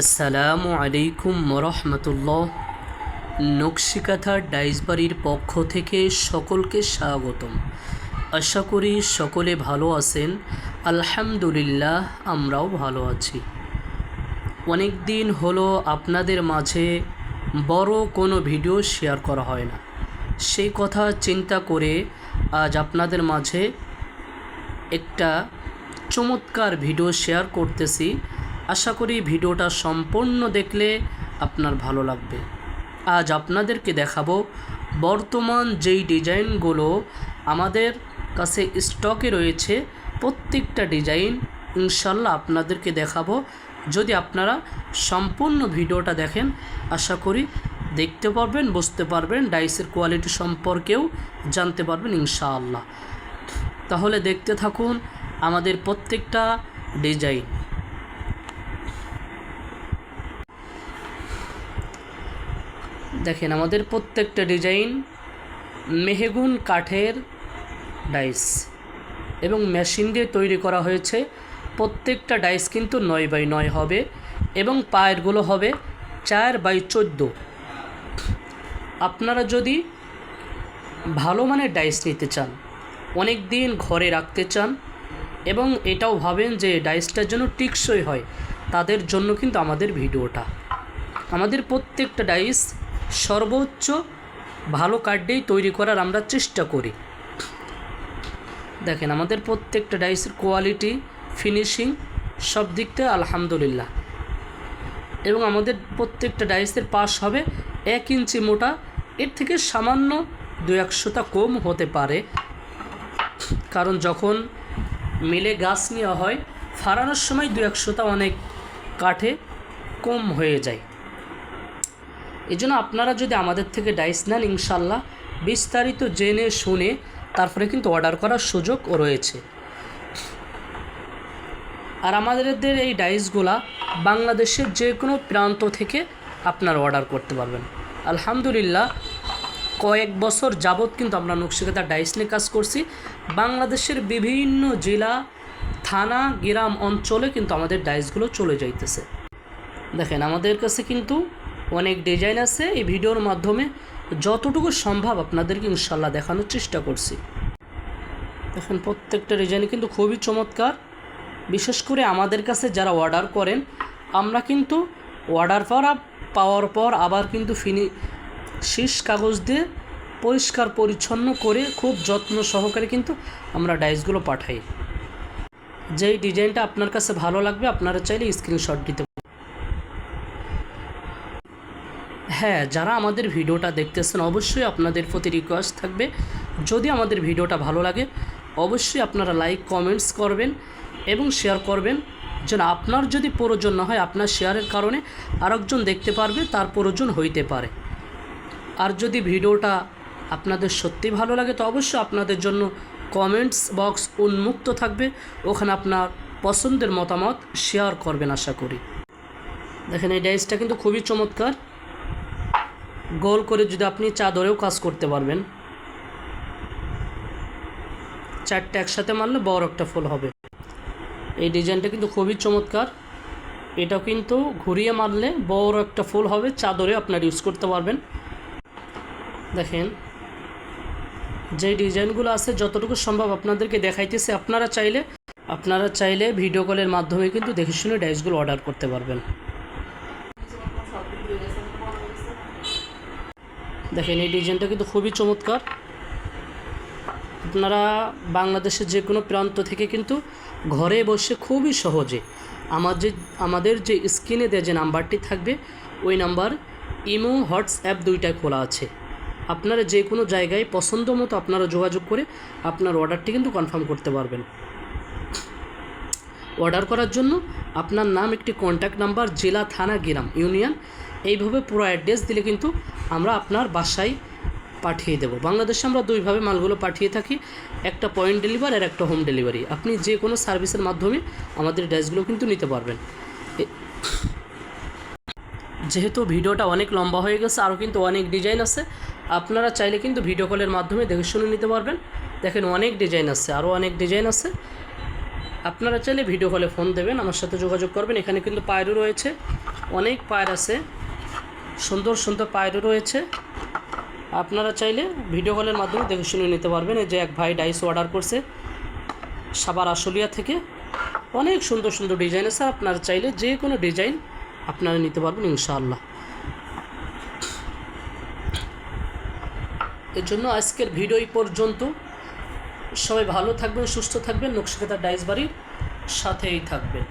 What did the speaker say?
আসসালামু আলাইকুম রহমতুল্লাহ নকশিকাথা ডাইসবাড়ির পক্ষ থেকে সকলকে স্বাগতম। আশা করি সকলে ভালো আছেন। আলহামদুলিল্লাহ, আমরাও ভালো আছি। অনেক দিন হলো আপনাদের মাঝে বড় কোনো ভিডিও শেয়ার করা হয় না। সেই কথা চিন্তা করে আজ আপনাদের মাঝে একটা চমৎকার ভিডিও শেয়ার করতেছি। আশা করি ভিডিওটা সম্পূর্ণ দেখলে আপনার ভালো লাগবে। আজ আপনাদেরকে দেখাবো বর্তমান যেই ডিজাইনগুলো আমাদের কাছে স্টকে রয়েছে, প্রত্যেকটা ডিজাইন ইনশাল্লাহ আপনাদেরকে দেখাবো। যদি আপনারা সম্পূর্ণ ভিডিওটা দেখেন, আশা করি দেখতে পারবেন, বুঝতে পারবেন, ডাইসের কোয়ালিটি সম্পর্কেও জানতে পারবেন ইনশাআল্লাহ। তাহলে দেখতে থাকুন আমাদের প্রত্যেকটা ডিজাইন। দেখেন, আমাদের প্রত্যেকটা ডিজাইন মেহেগুন কাঠের ডাইস এবং মেশিন দিয়ে তৈরি করা হয়েছে। প্রত্যেকটা ডাইস কিন্তু নয় বাই নয় হবে এবং পায়েরগুলো হবে চার বাই চোদ্দ। আপনারা যদি ভালো মানের ডাইস নিতে চান, অনেক দিন ঘরে রাখতে চান এবং এটাও ভাবেন যে ডাইসটার জন্য টিকসই হয়, তাদের জন্য কিন্তু আমাদের ভিডিওটা। আমাদের প্রত্যেকটা ডাইস সর্বোচ্চ ভালো কার্ডেই তৈরি করার আমরা চেষ্টা করি। দেখেন, আমাদের প্রত্যেকটা ডাইসের কোয়ালিটি, ফিনিশিং সব দিক থেকে আলহামদুলিল্লাহ। এবং আমাদের প্রত্যেকটা ডাইসের পাশ হবে এক ইঞ্চি মোটা, এর থেকে সামান্য দু একশোটা কম হতে পারে। কারণ যখন মিলে গাছ নেওয়া হয় ফাড়ানোর সময় দু একশোটা অনেক কাঠে কম হয়ে যায়। এই জন্য আপনারা যদি আমাদের থেকে ডাইস নেন ইনশাল্লাহ বিস্তারিত জেনে, শুনে তারপরে কিন্তু অর্ডার করার সুযোগও রয়েছে। আর আমাদের এই ডাইসগুলা বাংলাদেশের যে কোনো প্রান্ত থেকে আপনারা অর্ডার করতে পারবেন। আলহামদুলিল্লাহ, কয়েক বছর যাবৎ কিন্তু আমরা নকশিকাতা ডাইস নিয়ে কাজ করছি। বাংলাদেশের বিভিন্ন জেলা, থানা, গ্রাম, অঞ্চলে কিন্তু আমাদের ডাইসগুলো চলে যাইতেছে। দেখেন, আমাদের কাছে কিন্তু অনেক ডিজাইন আছে, এই ভিডিওর মাধ্যমে যতটুকু সম্ভব আপনাদেরকে ইনশাল্লাহ দেখানোর চেষ্টা করছি। দেখেন, প্রত্যেকটা ডিজাইন কিন্তু খুবই চমৎকার। বিশেষ করে আমাদের কাছে যারা অর্ডার করেন, আমরা কিন্তু অর্ডার পর পাওয়ার পর আবার কিন্তু ফিনি শীষ কাগজ দিয়ে পরিষ্কার, পরিচ্ছন্ন করে খুব যত্ন সহকারে কিন্তু আমরা ডাইসগুলো পাঠাই। যেই ডিজাইনটা আপনার কাছে ভালো লাগবে, আপনারা চাইলে স্ক্রিনশট দিতে হ্যাঁ যারা আমাদের ভিডিওটা দেখতেছেন, অবশ্যই আপনাদের প্রতি রিকোয়েস্ট থাকবে। যদি আমাদের ভিডিওটা ভালো লাগে, অবশ্যই আপনারা লাইক কমেন্টস করবেন এবং শেয়ার করবেন, যেন আপনার যদি প্রয়োজন না হয়, আপনার শেয়ারের কারণে আরেকজন দেখতে পারবে, তার প্রয়োজন হইতে পারে। আর যদি ভিডিওটা আপনাদের সত্যি ভালো লাগে, তো অবশ্যই আপনাদের জন্য কমেন্টস বক্স উন্মুক্ত থাকবে। ওখানে আপনার পছন্দের মতামত শেয়ার করবেন, আশা করি। দেখেন, এই ডাইসটা কিন্তু খুবই চমৎকার। গোল করে যদি আপনি চাদরেও কাজ করতে পারবেন। চারটে একসাথে মারলে বড় একটা ফুল হবে। এই ডিজাইনটা কিন্তু খুবই চমৎকার। এটা কিন্তু ঘুরিয়ে মারলে বড় একটা ফুল হবে, চাদরে আপনার ইউজ করতে পারবেন। দেখেন, যে ডিজাইনগুলো আছে, যতটুকু সম্ভব আপনাদেরকে দেখাইতেছে। আপনারা চাইলে আপনারা চাইলে ভিডিও কলের মাধ্যমে কিন্তু দেখে শুনে ডাইসগুলো অর্ডার করতে পারবেন। দেখেন, এই ডিজাইনটা কিন্তু খুবই চমৎকার। আপনারা বাংলাদেশের যে কোনো প্রান্ত থেকে কিন্তু ঘরে বসে খুবই সহজে আমার যে, আমাদের যে স্ক্রিনে দেওয়া যে নাম্বারটি থাকবে, ওই নাম্বার ইমো, হোয়াটসঅ্যাপ দুইটাই খোলা আছে। আপনারা যে কোনো জায়গায় পছন্দ মতো আপনারা যোগাযোগ করে আপনার অর্ডারটি কিন্তু কনফার্ম করতে পারবেন। অর্ডার করার জন্য আপনার নাম, একটি কন্ট্যাক্ট নাম্বার, জেলা, থানা, গ্রাম, ইউনিয়ন এইভাবে পুরো অ্যাড্রেস দিলে কিন্তু আমরা আপনার বাসায় পাঠিয়ে দেবো। বাংলাদেশে আমরা দুইভাবে মালগুলো পাঠিয়ে থাকি, একটা পয়েন্ট ডেলিভারি আর একটা হোম ডেলিভারি আপনি যে কোনো সার্ভিসের মাধ্যমে আমাদের ড্রেসগুলো কিন্তু নিতে পারবেন। যেহেতু ভিডিওটা অনেক লম্বা হয়ে গেছে, আরও কিন্তু অনেক ডিজাইন আছে, আপনারা চাইলে কিন্তু ভিডিও কলের মাধ্যমে দেখে শুনে নিতে পারবেন। দেখেন অনেক ডিজাইন আছে, আরও অনেক ডিজাইন আছে। আপনারা চাইলে ভিডিও কলে ফোন দেবেন, আমার সাথে যোগাযোগ করবেন। এখানে কিন্তু পায়রও রয়েছে, অনেক পায়ের আছে। সুন্দর সুন্দর পায়েরও রয়েছে। আপনারা চাইলে ভিডিও কলের মাধ্যমে দেখে শুনে নিতে পারবেন। এই যে এক ভাই ডাইস অর্ডার করছে সাবার আশুলিয়া থেকে। অনেক সুন্দর সুন্দর ডিজাইন আছে। আপনারা চাইলে যে কোনো ডিজাইন আপনারা নিতে পারবেন ইনশাআল্লাহ। এর জন্য আজকের ভিডিও পর্যন্ত। সবাই ভালো থাকবেন, সুস্থ থাকবেন। নকশিকাতা ডাইস বাড়ির সাথেই থাকবেন।